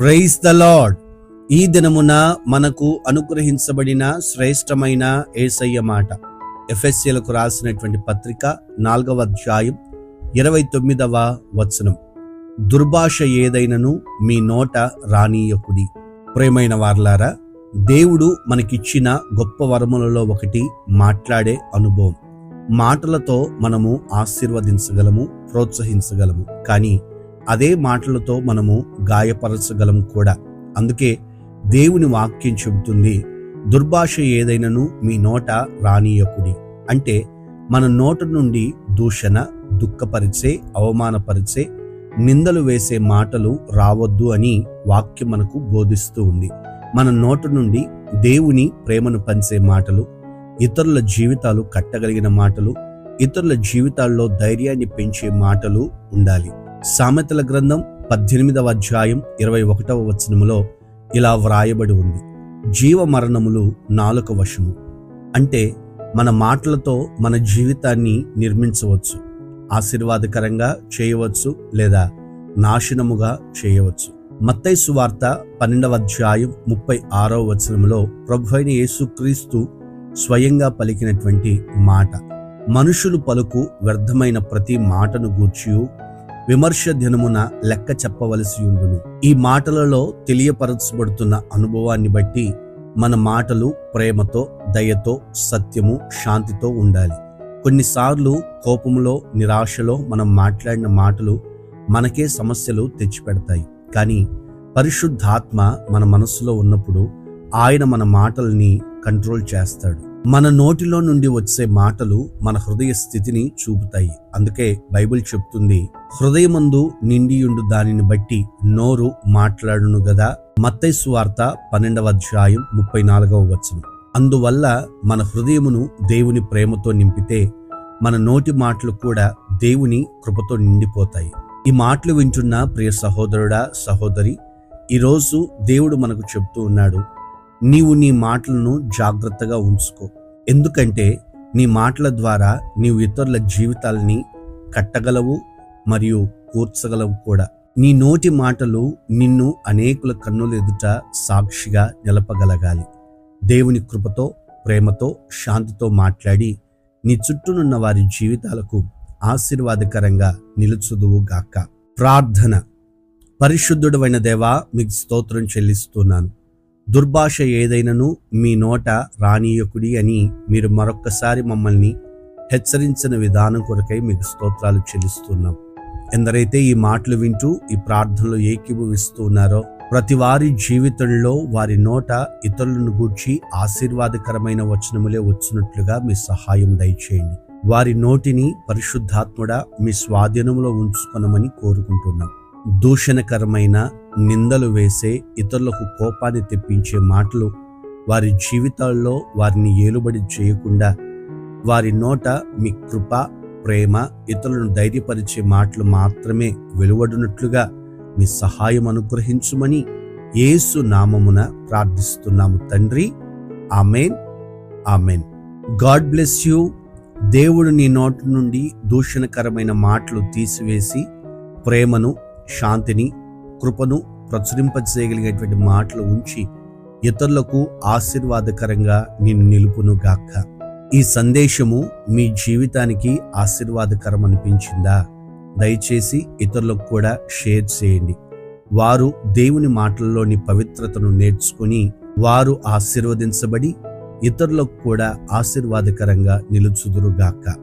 Praise the lord ఈ దినమున మనకు అనుగ్రహించబడిన శ్రేష్టమైన ఏసయ్య మాట. ఎఫ్ఎస్సీలకు రాసినటువంటి పత్రిక నాలుగవ అధ్యాయం ఇరవై తొమ్మిదవ వచనం. దుర్భాష ఏదైనను మీ నోట రానీయకుడి. ప్రేమైన వార్లారా దేవుడు మనకిచ్చిన గొప్ప వరములలో ఒకటి మాట్లాడే అనుభవం. మాటలతో మనము ఆశీర్వదించగలము ప్రోత్సహించగలము. కానీ అదే మాటలతో మనము గాయపరచగలం కూడా. అందుకే దేవుని వాక్యం చెబుతుంది దుర్భాష ఏదైనను మీ నోట రానీయకుడి. అంటే మన నోట నుండి దూషణ దుఃఖపరిచే అవమానపరిచే నిందలు వేసే మాటలు రావద్దు అని వాక్యం మనకు బోధిస్తూ ఉంది. మన నోట నుండి దేవుని ప్రేమను పంచే మాటలు ఇతరుల జీవితాలు కట్టగలిగిన మాటలు ఇతరుల జీవితాల్లో ధైర్యాన్ని పెంచే మాటలు ఉండాలి. సామెతల గ్రంథం పద్దెనిమిదవ అధ్యాయం ఇరవై ఒకటవ వచనములో ఇలా వ్రాయబడి ఉంది. జీవ మరణములు నాలుక వశము. అంటే మన మాటలతో మన జీవితాన్ని నిర్మించవచ్చు. ఆశీర్వాదకరంగా చేయవచ్చు లేదా నాశనముగా చేయవచ్చు. మత్తయి సువార్త పన్నెండవ అధ్యాయం ముప్పై ఆరవ వచనంలో ప్రభు అయిన యేసుక్రీస్తు స్వయంగా పలికినటువంటి మాట. మనుషులు పలుకు వ్యర్థమైన ప్రతి మాటను గూర్చియు విమర్శ దినమున లెక్క చెప్పవలసి ఉండును. ఈ మాటలలో తెలియపరచబడుతున్న అనుభవాన్ని బట్టి మన మాటలు ప్రేమతో దయతో సత్యము శాంతితో ఉండాలి. కొన్నిసార్లు కోపములో నిరాశలో మనం మాట్లాడిన మాటలు మనకే సమస్యలు తెచ్చిపెడతాయి. కానీ పరిశుద్ధాత్మ మన మనసులో ఉన్నప్పుడు ఆయన మన మాటల్ని కంట్రోల్ చేస్తాడు. మన నోటిలో నుండి వచ్చే మాటలు మన హృదయ స్థితిని చూపుతాయి. అందుకే బైబిల్ చెప్తుంది హృదయమందు నిండియుండు దానిని బట్టి నోరు మాట్లాడును గదా. మత్తై వార్త పన్నెండవ అధ్యాయం ముప్పై నాలుగవ వచనం. అందువల్ల మన హృదయమును దేవుని ప్రేమతో నింపితే మన నోటి మాటలు కూడా దేవుని కృపతో నిండిపోతాయి. ఈ మాటలు వింటున్న ప్రియ సహోదరుడా సహోదరి ఈరోజు దేవుడు మనకు చెప్తూ ఉన్నాడు నీవు నీ మాటలను జాగ్రత్తగా ఉంచుకో. ఎందుకంటే నీ మాటల ద్వారా నీవు ఇతరుల జీవితాలని కట్టగలవు మరియు కూర్చగలవు కూడా. నీ నోటి మాటలు నిన్ను అనేకుల కన్నుల ఎదుట సాక్షిగా నిలపగలగాలి. దేవుని కృపతో ప్రేమతో శాంతితో మాట్లాడి నీ చుట్టూనున్న వారి జీవితాలకు ఆశీర్వాదకరంగా నిలుచుదువు గాక. ప్రార్థన. పరిశుద్ధుడైన దేవా మీకు స్తోత్రం చెల్లిస్తున్నాను. దుర్భాష ఏదైనను మీ నోట రానీయకుడి అని మీరు మరొక్కసారి మమ్మల్ని హెచ్చరించిన విధానం కొరకై మీకు స్తోత్రాలు చెల్లిస్తున్నాం. ఎందరైతే ఈ మాటలు వింటూ ఈ ప్రార్థనలు ఏకీభవిస్తూ ఉన్నారో ప్రతి వారి జీవితంలో వారి నోట ఇతరులను గూర్చి ఆశీర్వాదకరమైన వచనములే వచ్చినట్లుగా మీ సహాయం దయచేయండి. వారి నోటిని పరిశుద్ధాత్ముడ మీ స్వాధీనంలో ఉంచుకొనమని కోరుకుంటున్నాం. దూషణకరమైన నిందలు వేసే ఇతరులకు కోపాన్ని తెప్పించే మాటలు వారి జీవితాల్లో వారిని ఏలుబడి చేయకుండా వారి నోట మీ కృప ప్రేమ ఇతరులను ధైర్యపరిచే మాటలు మాత్రమే వెలువడినట్లుగా మీ సహాయం అనుగ్రహించుమని యేసు నామమున ప్రార్థిస్తున్నాము తండ్రి. Amen. Amen. God bless you. దేవుడు నీ నోటి నుండి దూషణకరమైన మాటలు తీసివేసి ప్రేమను శాంతిని కృపను ప్రచురింపజేయగలిగేటువంటి మాటలు ఉంచి ఇతరులకు ఆశీర్వాదకరంగా నిన్ను నిలుపును గాక. ఈ సందేశము మీ జీవితానికి ఆశీర్వాదకరం అనిపించిందా దయచేసి ఇతరులకు కూడా షేర్ చేయండి. వారు దేవుని మాటల్లోని పవిత్రతను నేర్చుకుని వారు ఆశీర్వదించబడి ఇతరులకు కూడా ఆశీర్వాదకరంగా నిలుచుదురుగాక